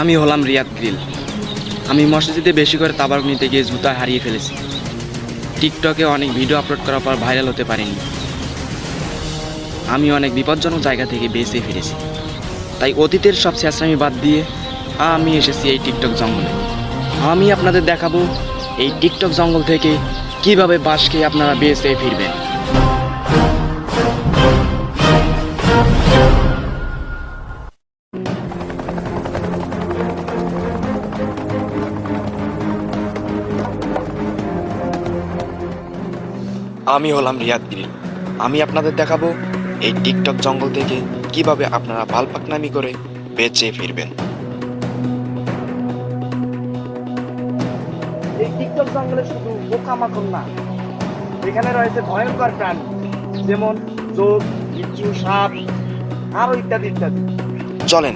আমি হলাম রিয়াদ গ্রিল। আমি মসজিদে বেশি করে তাবাক নিতে গিয়ে জুতা হারিয়ে ফেলেছি। টিকটকে অনেক ভিডিও আপলোড করার পর ভাইরাল হতে পারিনি। আমি অনেক বিপজ্জনক জায়গা থেকে বেঁচে ফিরেছি। তাই অতীতের সব শেষরামি বাদ দিয়ে আমি এসেছি এই টিকটক জঙ্গলে। আমি আপনাদের দেখাবো এই টিকটক জঙ্গল থেকে কীভাবে খেয়ে আপনারা বেঁচে ফিরবেন। আমি হলাম রিয়াদ গ্রিল আমি আপনাদের দেখাবো এই টিকটক জঙ্গল থেকে কীভাবে আপনারা বালপাকনামি করে বেঁচে ফিরবেন। এই টিকটক জঙ্গলে শুধু পোকামাকড় না এখানে রয়েছে ভয়ঙ্কর প্রাণী যেমন চোখ বিচ্ছু সাপ আরও ইত্যাদি ইত্যাদি। চলেন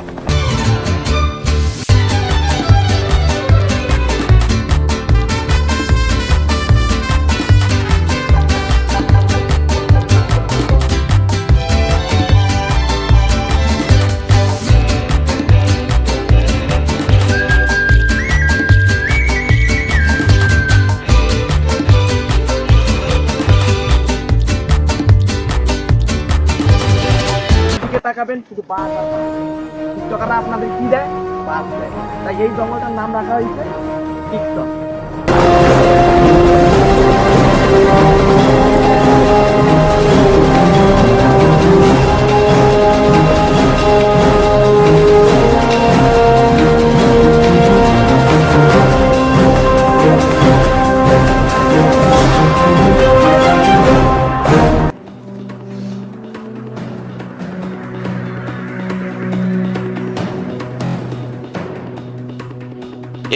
তাকাবেন শুধু বাঘ আর টিকটকাররা আপনাদের কি দেয়? বাঘ দেয়। তাই এই জঙ্গলটার নাম রাখা হয়েছে টিকটক।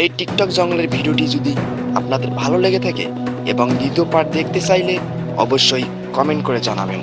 এই টিকটক জঙ্গলের ভিডিওটি যদি আপনাদের ভালো লেগে থাকে এবং দ্বিতীয় পার্ট দেখতে চাইলে অবশ্যই কমেন্ট করে জানাবেন।